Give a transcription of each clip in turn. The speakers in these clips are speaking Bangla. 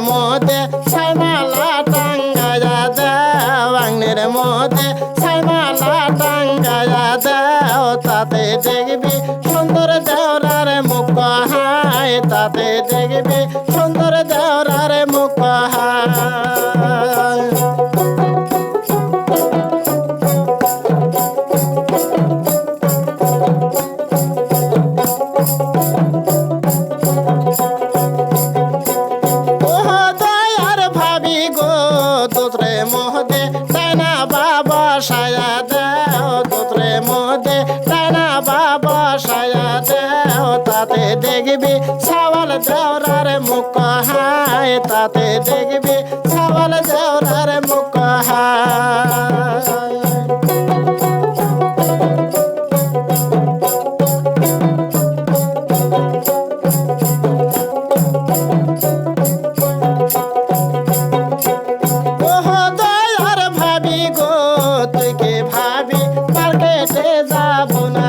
মতে সাইমালা টাঙ্গায়া দাও বাংনের মতে সাইমালা টাঙ্গায়া দাও তাতে দেখবি সুন্দর দেওরার মুখ হায়, তাতে দেখবি তাতে দেখবি সাবাল দেওরার মুখ ভাবি গো তুই কে ভাবি মার্কেটে যাব না?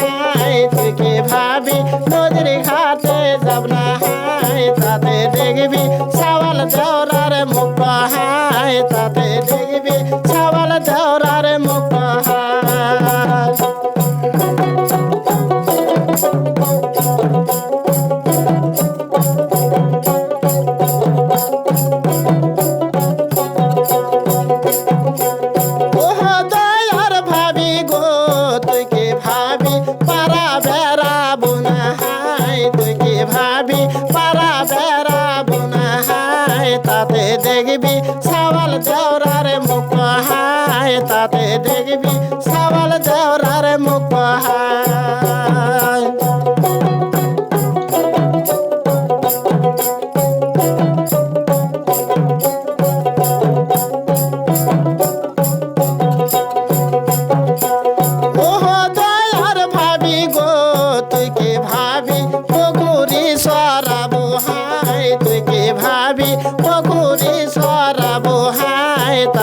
chawal chawra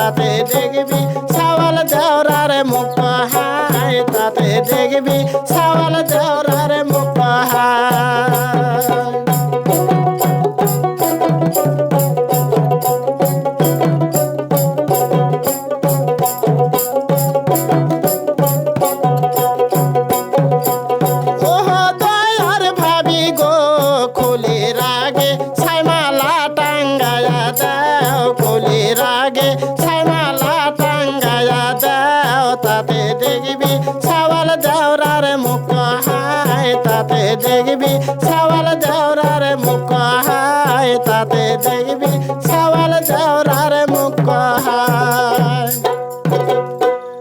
ताते देखबी सवाल देवरा रे मुपहा ताते देखबी सावल देवरा